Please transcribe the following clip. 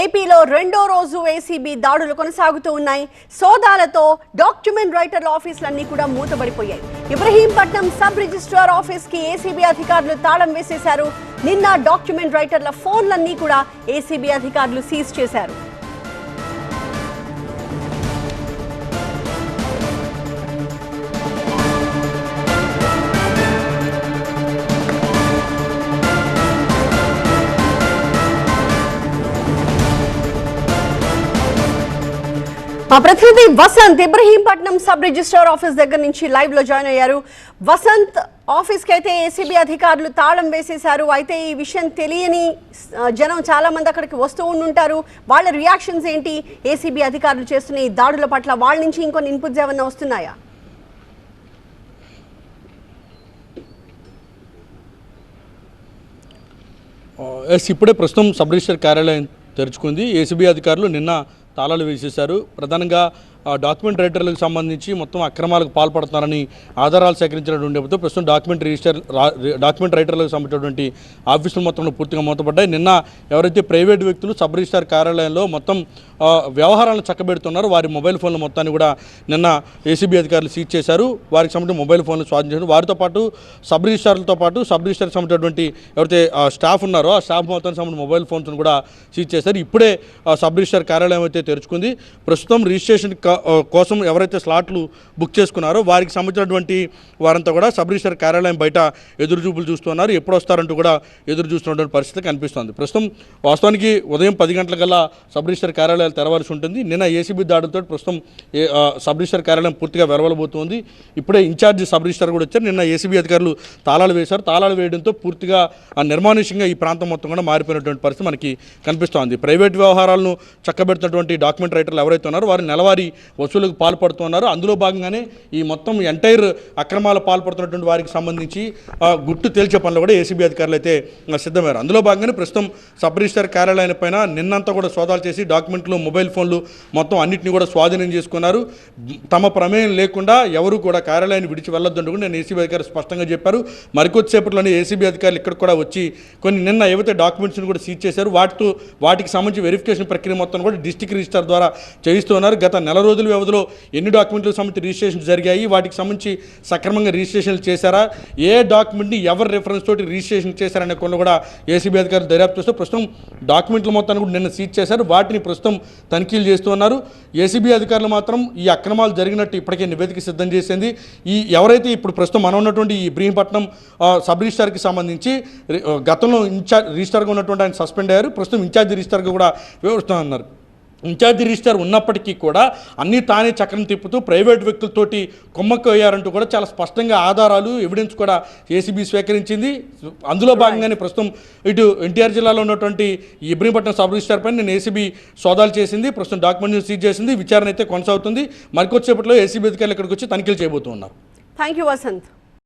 ఏపీలో రెండో రోజు ఏసీబీ దాడులు కొనసాగుతూ ఉన్నాయి. సోదాలతో డాక్యుమెంట్ రైటర్ల ఆఫీసులన్నీ కూడా మూతబడిపోయాయి. ఇబ్రహీంపట్నం సబ్ రిజిస్ట్రార్ ఆఫీస్కి ఏసీబీ అధికారులు తాళం వేసేశారు. నిన్న డాక్యుమెంట్ రైటర్ల ఫోన్లన్నీ కూడా ఏసీబీ అధికారులు సీజ్ చేశారు. మా ప్రతినిధి Vasanth Ibrahimpatnam sub registrar office దగ్గర నుంచి లైవ్లో జాయిన్ అయ్యారు. వసంత్ ఆఫీస్కి అయితే ఏసీబీ అధికారులు తాళం వేసేశారు. అయితే ఈ విషయం తెలియని జనం చాలా మంది అక్కడికి వస్తూ ఉండుంటారు. వాళ్ళ రియాక్షన్స్ ఏంటి? ఏసీబీ అధికారులు చేస్తున్న ఈ దాడుల పట్ల వాళ్ళ నుంచి ఇంకొన్ని ఇన్పుట్స్ ఏమన్నా వస్తున్నాయా? ఎస్ ఇప్పుడే ప్రస్తుతం సబ్ రిజిస్టర్ కార్యాలయం తెరుచుకుంది ఏసీబీ అధికారులు నిన్న తాళాలు వేసేశారు. ప్రధానంగా డాక్యుమెంట్ రైటర్లకు సంబంధించి మొత్తం అక్రమాలకు పాల్పడుతున్నారని ఆధారాలు సేకరించినటువంటి నేపథ్యంలో ప్రస్తుతం డాక్యుమెంట్ రిజిస్టర్ డాక్యుమెంట్ రైటర్లకు సంబంధించినటువంటి ఆఫీసులు మొత్తం పూర్తిగా మూతపడ్డాయి. నిన్న ఎవరైతే ప్రైవేట్ వ్యక్తులు సబ్ రిజిస్టార్ కార్యాలయంలో మొత్తం వ్యవహారాలను చక్కబెడుతున్నారో వారి మొబైల్ ఫోన్ల మొత్తాన్ని కూడా నిన్న ఏసీబీ అధికారులు సీజ్ చేశారు. వారికి సంబంధించిన మొబైల్ ఫోన్లు స్వాధీనం చేశారు. వారితో పాటు సబ్ రిజిస్టార్లతో పాటు సబ్ రిజిస్టార్కి సంబంధించినటువంటి ఎవరైతే ఆ, స్టాఫ్ ఉన్నారో ఆ స్టాఫ్ మొత్తానికి సంబంధించిన మొబైల్ ఫోన్స్ను కూడా సీజ్ చేశారు. ఇప్పుడే సబ్ రిజిస్టార్ కార్యాలయం అయితే తెరుచుకుంది. ప్రస్తుతం రిజిస్ట్రేషన్ కా- కోసం ఎవరైతే స్లాట్లు బుక్ చేసుకున్నారో వారికి సంబంధించినటువంటి వారంతా కూడా సబ్ రిజిస్టర్ కార్యాలయం బయట ఎదురు చూపులు చూస్తున్నారు ఎప్పుడు వస్తారంటూ కూడా ఎదురు చూస్తున్నటువంటి పరిస్థితి కనిపిస్తోంది. ప్రస్తుతం వాస్తవానికి ఉదయం పది గంటలకల్లా సబ్ రిజిస్టర్ కార్యాలయాలు తెరవాల్సి ఉంటుంది. నిన్న ఏసీబీ దాడులతో ప్రస్తుతం ఏ- సబ్ రిజిస్టర్ కార్యాలయం పూర్తిగా వెరవలబోతుంది ఇప్పుడే ఇన్ఛార్జ్ సబ్ రిజిస్టర్ కూడా వచ్చారు. నిన్న ఏసీబీ అధికారులు తాళాలు వేశారు. తాళాలు వేయడంతో పూర్తిగా ఆ నిర్మానుష్యంగా ఈ ప్రాంతం మొత్తం కూడా మారిపోయినటువంటి పరిస్థితి మనకి కనిపిస్తోంది. ప్రైవేట్ వ్యవహారాలను చక్కబెడుతున్నటువంటి డాక్యుమెంట్ రైటర్లు ఎవరైతే ఉన్నారో వారు నెలవారీ వసూలకు పాల్పడుతున్నారు అందులో భాగంగానే ఈ మొత్తం ఎంటైర్ అక్రమాలు పాల్పడుతున్నటువంటి వారికి సంబంధించి గుట్టు తేల్చే పనులు కూడా ఏసీబీ అధికారులు అయితే సిద్ధమయ్యారు. అందులో భాగంగానే ప్రస్తుతం సబ్ రిజిస్టర్ కార్యాలయం పైన నిన్నంతా కూడా సోదాలు చేసి డాక్యుమెంట్లు మొబైల్ ఫోన్లు మొత్తం అన్నింటినీ కూడా స్వాధీనం చేసుకున్నారు. తమ ప్రమేయం లేకుండా ఎవరు కూడా కార్యాలయాన్ని విడిచి వెళ్ళొద్దంటూ కూడా నేను ఏసీబీ అధికారులు స్పష్టంగా చెప్పారు. మరికొద్దిసేపట్లోనే ఏసీబీ అధికారులు ఇక్కడ కూడా వచ్చి కొన్ని నిన్న ఏవైతే డాక్యుమెంట్స్ని కూడా సీజ్ చేశారు వాటితో వాటికి సంబంధించి వెరిఫికేషన్ ప్రక్రియ మొత్తం కూడా డిస్టిక్ రిజిస్టర్ ద్వారా చేయిస్తున్నారు గత నెల రోజుల వ్యవధిలో ఎన్ని డాక్యుమెంట్లకు సంబంధించి రిజిస్ట్రేషన్ జరిగాయి? వాటికి సంబంధించి సక్రమంగా రిజిస్ట్రేషన్లు చేశారా? ఏ డాక్యుమెంట్ని ఎవరు రెఫరెన్స్ తోటి రిజిస్ట్రేషన్ చేశారనే కొన్ని కూడా ఏసీబీ అధికారులు దర్యాప్తు చేస్తూ ప్రస్తుతం డాక్యుమెంట్ల మొత్తాన్ని కూడా నిన్న సీజ్ చేశారు. వాటిని ప్రస్తుతం తనిఖీలు చేస్తున్నారు ఏసీబీ అధికారులు మాత్రం ఈ అక్రమాలు జరిగినట్టు ఇప్పటికే నివేదిక సిద్ధం చేసింది. ఈ ఎవరైతే ఇప్పుడు ప్రస్తుతం మనం ఉన్నటువంటి ఈ ఇబ్రహీంపట్నం సబ్ రిజిస్టార్కి సంబంధించి గతంలో ఇన్ఛార్జ్ రిజిస్టార్గా ఉన్నటువంటి ఆయన సస్పెండ్ అయ్యారు. ప్రస్తుతం ఇన్ఛార్జ్ రిజిస్టార్గా కూడా వ్యవహరిస్తున్నారు. ఇన్ఛార్జ్ రిజిస్టార్ ఉన్నప్పటికీ కూడా అన్నీ తానే చక్రం తిప్పుతూ ప్రైవేట్ వ్యక్తులతోటి కుమ్మక్కు అయ్యారంటూ కూడా చాలా స్పష్టంగా ఆధారాలు ఎవిడెన్స్ కూడా ఏసీబీ స్వీకరించింది. అందులో భాగంగానే ప్రస్తుతం ఇటు ఎన్టీఆర్ జిల్లాలో ఉన్నటువంటి ఇబ్రహీంపట్నం సబ్ రిజిస్టార్ పైన నేను ఏసీబీ సోదాలు చేసింది. ప్రస్తుతం డాక్యుమెంట్ సీజ్ చేసింది. విచారణ అయితే కొనసాగుతుంది. మరికొచ్చేపట్లో ఏసీబీ అధికారులు ఇక్కడికి వచ్చి తనిఖీలు చేయబోతున్నారు. Thank you Vasant